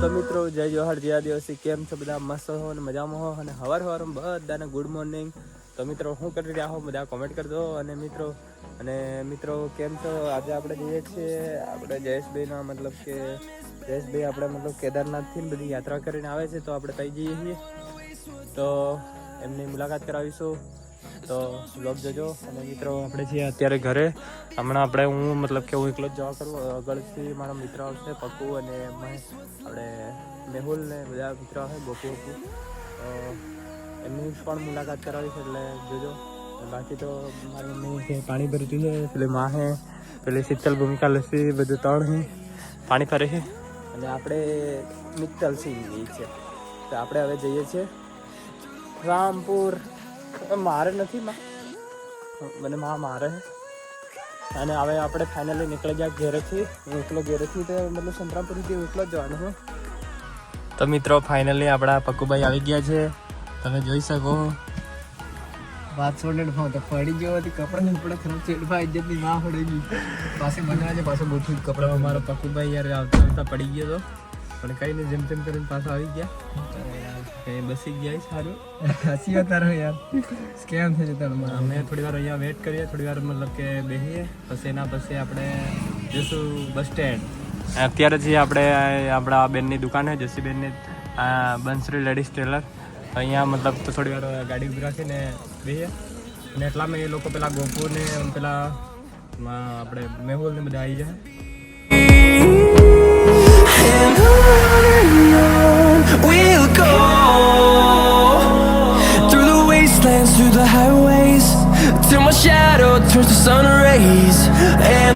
તો મિત્રો, જય જોહર, જય દિવસી કેમ છો બધા? મસ્ત હો અને મજામાં હો? અને હવાર હવાર બધાને ગુડ મોર્નિંગ તો મિત્રો શું કરી રહ્યા હો બધા કોમેન્ટ કરજો. અને મિત્રો અને મિત્રો, કેમ છો? આજે આપણે જઈએ છીએ, આપણે જયેશભાઈના મતલબ કે, જયેશભાઈ આપણે મતલબ કેદારનાથથી બધી યાત્રા કરીને આવે છે, તો આપણે ત્યાં જઈએ છીએ. તો એમની મુલાકાત કરાવીશું. તો બ્લોગ જજો. અને મિત્રો, આપણે છીએ અત્યારે ઘરે. હમણાં આપણે હું મતલબ કે હું એકલો જ જવા કરું આગળથી મારા મિત્ર આવશે, પપ્પુ અને આપણે મેહુલ ને બધા મિત્રો આવશે ગોપુ તો એમની પણ મુલાકાત કરાવી છે, એટલે જોજો. બાકી તો મારી મમ્મી પાણી ભરી છે, પેલી માં હે પેલી શીતલ ભૂમિકા લસી બધું ત્રણ પાણી ફરે છે. અને આપણે મિત્તલ સિંહ છે. તો આપણે હવે જઈએ છીએ રામપુર. મારે નથી માં. મને માં મારે અને હવે આપણે ફાઇનલી નીકળી ગયા ઘેરેથી. હું એકલો ઘેરેથી તો મતલબ સંતરામપુરી થી એકલો જ જવાનું છું. તો મિત્રો ફાઇનલી આપણા પક્કુભાઈ આવી ગયા છે. તમે જોઈ શકો. વાત છોડને ભાવ તો પડી ગયો હતી. કપડાં ને કપડા ખરાબ છે ભાઈ ઇજ્જતની ના ગઈ પાસે બનાવે છે, પાછો ગોઠવું કપડામાં મારો પક્કુભાઈ યાર આવતા આવતા પડી ગયો હતો પણ કઈ નહીં જેમ તેમ કરીને પાછો આવી ગયા. કઈ બસી ગયા સારું. હસી હતા રહો યાર. સ્કેમ થઈ જતો અમે થોડી વાર અહીંયા વેટ કરીએ થોડી વાર મતલબ કે બેસીએ પછી એના પછી આપણે જઈશું બસ સ્ટેન્ડ. અત્યારે જે આપણે આપણા બેનની દુકાન છે જસીબેનની બંસરી લેડીઝ ટેલર. અહીંયા મતલબ તો થોડી વાર ગાડી ઊભી રાખીને બેસીએ અને એટલામાં એ લોકો પેલા ગોપુરને પેલા આપણે મેહુલ ને બધા આવી જાય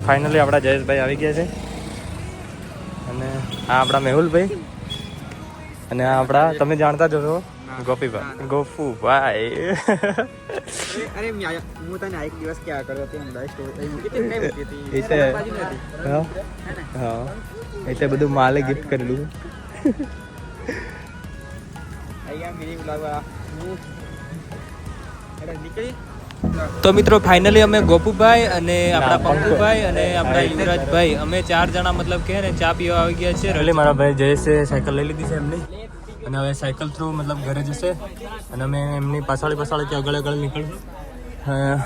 ફાઇનલી આપણા જયેશભાઈ આવી ગયા છે. અને આ આપણા મેહુલભાઈ. અને આ આપણા તમે જાણતા જ છો ગોપીભાઈ ગોપુભાઈ. અરે હું તને એક દિવસ ક્યાં કર્યો હતી હમણાં સ્ટોરી મૂકી હતી કઈ મૂકી હતી. એ તે હા? હા. એ બધું માલે ગિફ્ટ કરેલું. અહીંયા મિની હું નીકળી? તો મિત્રો ફાઇનલી અમે ગોપુભાઈ અને આપણા પંકુભાઈ અને આપણા યુવરાજભાઈ. અમે ચાર જણા મતલબ કે ને ચા પીવા આવી ગયા છે એટલે મારા ભાઈ જયેશે સાયકલ લઈ લીધી છે એમની. અને હવે સાયકલ થ્રુ મતલબ ઘરે જશે. અને અમે એમની પાછળ કે આગળ આગળ નીકળશું. હા.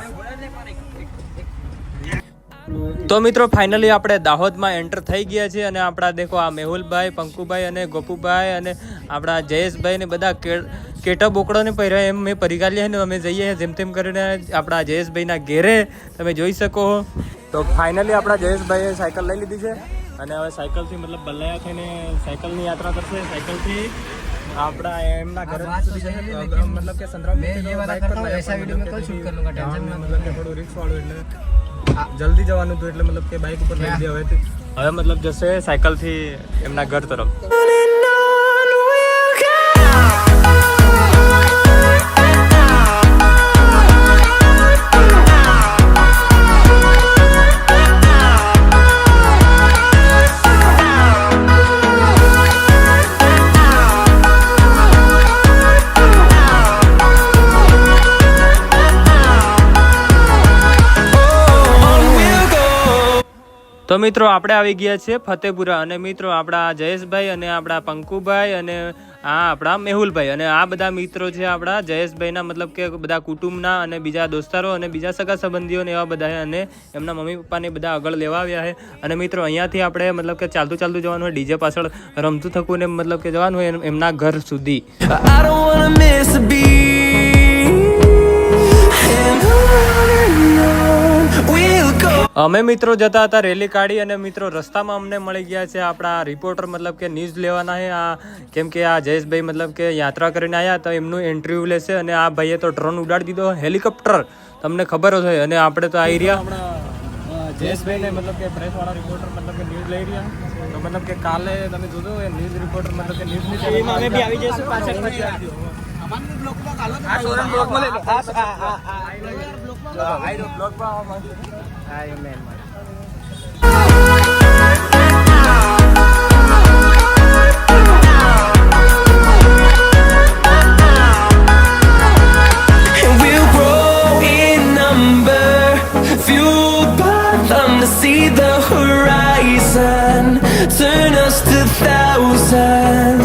તો મિત્રો ફાઇનલી આપણે દાહોદમાં એન્ટર થઈ ગયા છે અને આપણા દેખો આ મેહુલભાઈ પંકુભાઈ અને ગોપુભાઈ અને આપણા જયેશભાઈ ને બધા કે- કેટા બોકડોને પહેર્યા એમ મેં પરિગાલી ને અમે જઈએ જેમ તેમ કરીને આપણા જયેશભાઈના ઘેરે તમે જોઈ શકો તો ફાઇનલી આપણા જયેશભાઈએ સાયકલ લઈ લીધી છે અને હવે સાયકલથી મતલબ બલ્લાયા થઈને સાયકલની યાત્રા કરશે સાયકલથી આપણા એમના ઘરે સુધી જશે મતલબ કે સંતરામ मैं ये वाला करता हूँ ऐसा वीडियो में कल शूट कर लूंगा टेंशन में મતલબ કે થોડું રિસ્ક વાળું એટલે જલ્દી જવાનું હતું એટલે મતલબ કે બાઇક ઉપર લઈ દે હવે હવે મતલબ જશે સાયકલથી એમના ઘર તરફ. તો મિત્રો, આપણે આવી ગયા છે ફતેપુરા અને મિત્રો, આપણા જયેશભાઈ અને આપણા પંકુભાઈ અને આ આપણા મેહુલભાઈ અને આ બધા મિત્રો છે આપણા જયેશભાઈના, મતલબ કે બધા કુટુંબના અને બીજા દોસ્તારો અને બીજા સગા સંબંધીઓને એવા બધા અને એમના મમ્મી પપ્પાને બધા આગળ લેવા આવ્યા છે. અને મિત્રો, અહીંયાથી આપણે મતલબ કે ચાલતું ચાલતું જવાનું હોય, ડીજે પાછળ રમતું થકું ને મતલબ કે જવાનું હોય એમ- એમના ઘર સુધી. અમે મિત્રો જતા હતા રેલી કાઢી અને મિત્રો રસ્તામાં અમને મળી ગયા છે. આપણા રિપોર્ટર મતલબ કે ન્યૂઝ લેવાના છે. આ કેમ કે આ જયેશભાઈ મતલબ કે યાત્રા કરીને આવ્યા તો એમનું ઇન્ટરવ્યૂ લેશે અને આ ભાઈએ તો ડ્રોન ઉડાડી દીધો હેલિકોપ્ટર તમને ખબર જ હોય અને આપણે તો આવી રહ્યા આપણા જયેશભાઈ ને મતલબ કે પ્રેસ વાળા રિપોર્ટર મતલબ કે ન્યૂઝ લઈ રહ્યા. તો મતલબ કે કાલે તમે જોજો એ ન્યૂઝ રિપોર્ટર મતલબ કે ન્યૂઝ અમે બી આવી જઈશું. પાછળ And we'll grow in number, fueled by see the horizon. Turn us to thousands.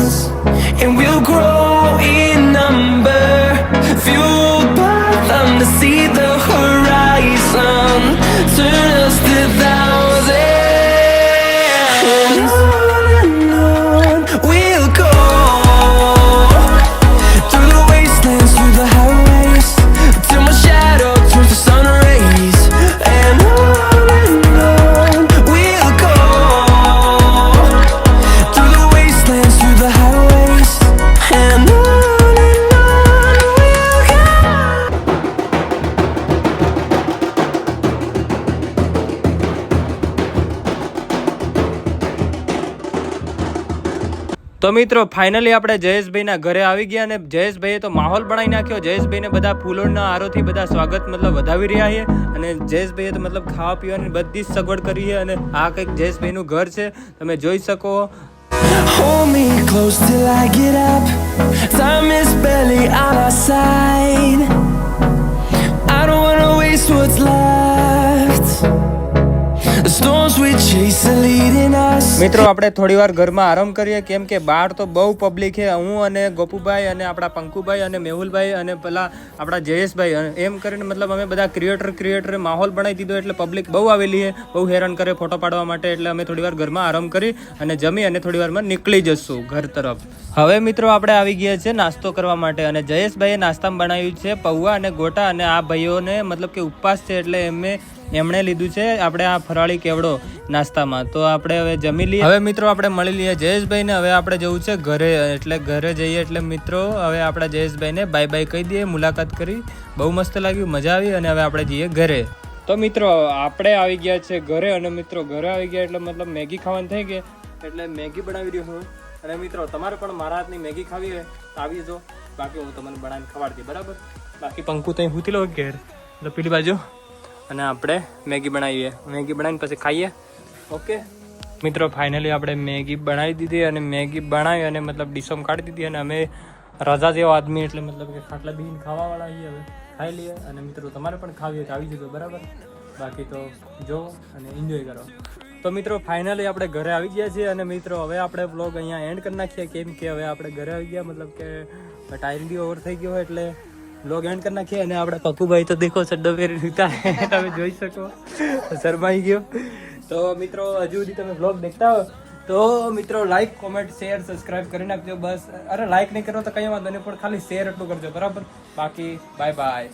તો મિત્રો ફાઇનલી આપણે જયેશભાઈના ઘરે આવી ગયા અને જયેશભાઈએ તો માહોલ બનાવી નાખ્યો જયેશભાઈને બધા ફૂલોના આરોથી બધા સ્વાગત મતલબ વધાવી રહ્યા છે અને જયેશભાઈએ તો મતલબ ખાવા પીવાની બધી જ સગવડ કરી છે અને આ કંઈક જયેશભાઈનું ઘર છે તમે જોઈ શકો Hold me close till I get up. Time is barely on our side. I don't wanna waste what's left. The storms we chase are leading us. મિત્રો, આપણે થોડી વાર ઘરમાં આરામ કરીએ. કેમ કે બહાર તો બહુ પબ્લિક છે. હું અને ગોપુભાઈ અને આપણા પંકુભાઈ અને મેહુલભાઈ અને પેલા આપણા જયેશભાઈ એમ કરીને મતલબ અમે બધા ક્રિએટર ક્રિએટરે માહોલ બનાવી દીધો એટલે પબ્લિક બહુ આવેલી છે. બહુ હેરાન કરે ફોટો પાડવા માટે એટલે અમે થોડી વાર ઘરમાં આરામ કરી અને જમી અને થોડી વારમાં નીકળી જશું ઘર તરફ. હવે મિત્રો, આપણે આવી ગયા છે નાસ્તો કરવા માટે અને જયેશભાઈએ નાસ્તામાં બનાવ્યું છે પૌવા અને ગોટા અને આ ભાઈઓને મતલબ કે ઉપવાસ છે એટલે એમને એમણે લીધું છે આપણે આ ફરાળી કેવડો નાસ્તામાં. તો આપણે હવે જમી લઈએ. હવે મિત્રો આપણે મળી લઈએ જયેશભાઈને. હવે આપણે જવું છે ઘરે એટલે ઘરે જઈએ એટલે મિત્રો હવે આપણા જયેશભાઈને બાય બાય કહી દઈએ મુલાકાત કરી. બહુ મસ્ત લાગ્યું મજા આવી અને હવે આપણે જઈએ ઘરે. તો મિત્રો આપણે આવી ગયા છે ઘરે અને મિત્રો ઘરે આવી ગયા એટલે મતલબ મેગી ખાવાની થઈ ગઈ. એટલે મેગી બનાવી રહ્યો હું. અને મિત્રો તમારે પણ મારા હાથની મેગી ખાવી હોય તો આવી જો બાકી હું તમને બનાવીને ખવાડતી બરાબર? બાકી પંકુ ત્યાં હુતી લો ઘેર. એટલે પેલી બાજુ. અને આપણે મેગી બનાવીએ. મેગી બનાવીને પછી ખાઈએ. ઓકે મિત્રો ફાઇનલી આપણે મેગી બનાવી દીધી અને મેગી બનાવી અને મતલબ ડીશોમાં કાઢી દીધી અને અમે રજા જેવો આદમી એટલે મતલબ કે ખાટલા બીન ખાવાવાળા છીએ હવે. ખાઈ લઈએ અને મિત્રો, તમારે પણ ખાવી આવી જજો, બરાબર? બાકી તો જો અને એન્જોય કરો. તો મિત્રો ફાઇનલી આપણે ઘરે આવી ગયા છીએ અને મિત્રો, હવે આપણે બ્લોગ અહીંયા એન્ડ કરી નાખીએ. કેમ કે હવે આપણે ઘરે આવી ગયા, મતલબ કે ટાઈમ બી ઓવર થઈ ગયો એટલે બ્લોગ એન્ડ કરી નાખીએ અને આપણે પકુભાઈ તો દેખો ચડ્ડો પહેરી લીધા તમે જોઈ શકો. શરમાઈ ગયો. તો મિત્રો, હજુ સુધી તમે બ્લોગ દેખતા હો. તો મિત્રો લાઈક કોમેન્ટ શેર સબસ્ક્રાઇબ કરી નાખજો. બસ. અરે લાઈક નહીં કરો તો કંઈ વાંધો નહીં, પણ ખાલી શેર એટલું કરજો. બરાબર? બાકી બાય બાય